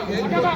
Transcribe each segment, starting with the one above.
যারা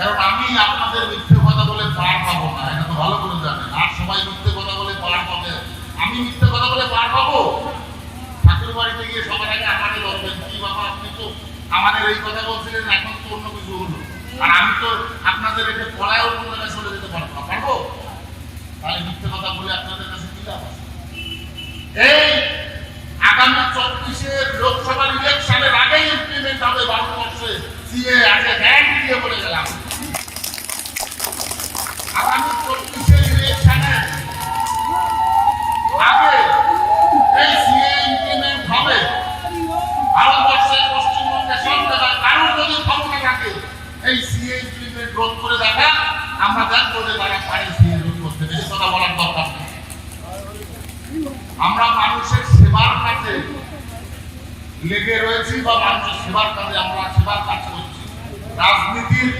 আমি আপনাদের মিথ্যে কথা বলে পার পাবো না, এটা তো ভালো করে জানেন। আর সবাই মিথ্যে কথা বলে পার পাবে আমি মিথ্যে কথা বলে পার পাবো ঠাকুর বাড়িতে গিয়ে সবার আগে আমাদের বলবেন, কি বাবা, আপনি তো আমাদের এই কথা বলছিলেন, এখন তো অন্য কিছু হলো। আর আমি তো আপনাদের এতে পড়ায়ও কোনো জায়গায় চলে যেতে পারব না, পারব? তাহলে মিথ্যে কথা বলে আপনাদের কাছে কি লাভ আছে? এই আগামী চব্বিশের লোকসভা ইলেকশনের আগেই ইমপ্লিমেন্ট হবে ভারতবর্ষে। সিএ আগে গ্যারান্টি দিয়ে বলে গেলাম। লেগে রয়েছি, বা মানুষের সেবার কাজে, আমরা সেবার কাজ করছি। রাজনীতির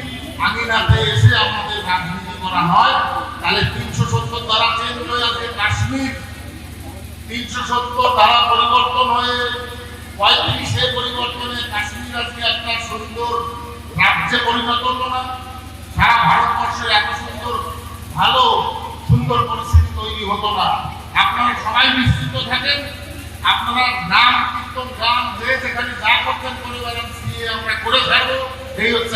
আঙিনাতে এসে আমাদের রাজনীতি করা হয়। তাহলে তিনশো সত্তর দ্বারা চেঞ্জ হয়ে আছে কাশ্মীর। তিনশো সত্তর দ্বারা পরিবর্তন হয়ে পঁয়ত্রিশে পরিবর্তনে কাশ্মীর আজকে একটা সুন্দর রাজ্যে পরিণত হলো না। সারা ভারতবর্ষের এত সুন্দর, ভালো, সুন্দর পরিস্থিতি তৈরি হতো না। আপনারা সবাই নিশ্চিত থাকেন। আপনারা নাম কীর্তন গান যে যেখানে যা করতেন করে বেড়ান সিএ আমরা করে থাকব এই হচ্ছে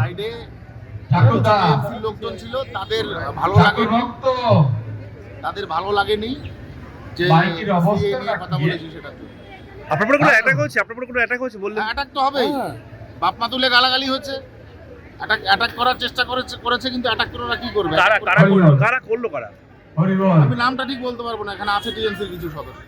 সাইডে লোকজন ছিল তাদের ভালো লাগে তাদের ভালো লাগেনি যে কথা বলেছি সেটা আপনার উপরে কোনো অ্যাটাক হয়েছে? আপনার উপরে কোনো অ্যাটাক হয়েছে? বললেন। অ্যাটাক তো হবেই। বাপ মা তুলে গালাগালি হচ্ছে অ্যাটাক অ্যাটাক করার চেষ্টা করেছে করেছে কিন্তু অ্যাটাক করে ওরা কি করবে? কারা কারা করল? কারা করল কারা? আমি নামটা ঠিক বলতে পারব না এখানে আছে টিএমসির কিছু সদস্য।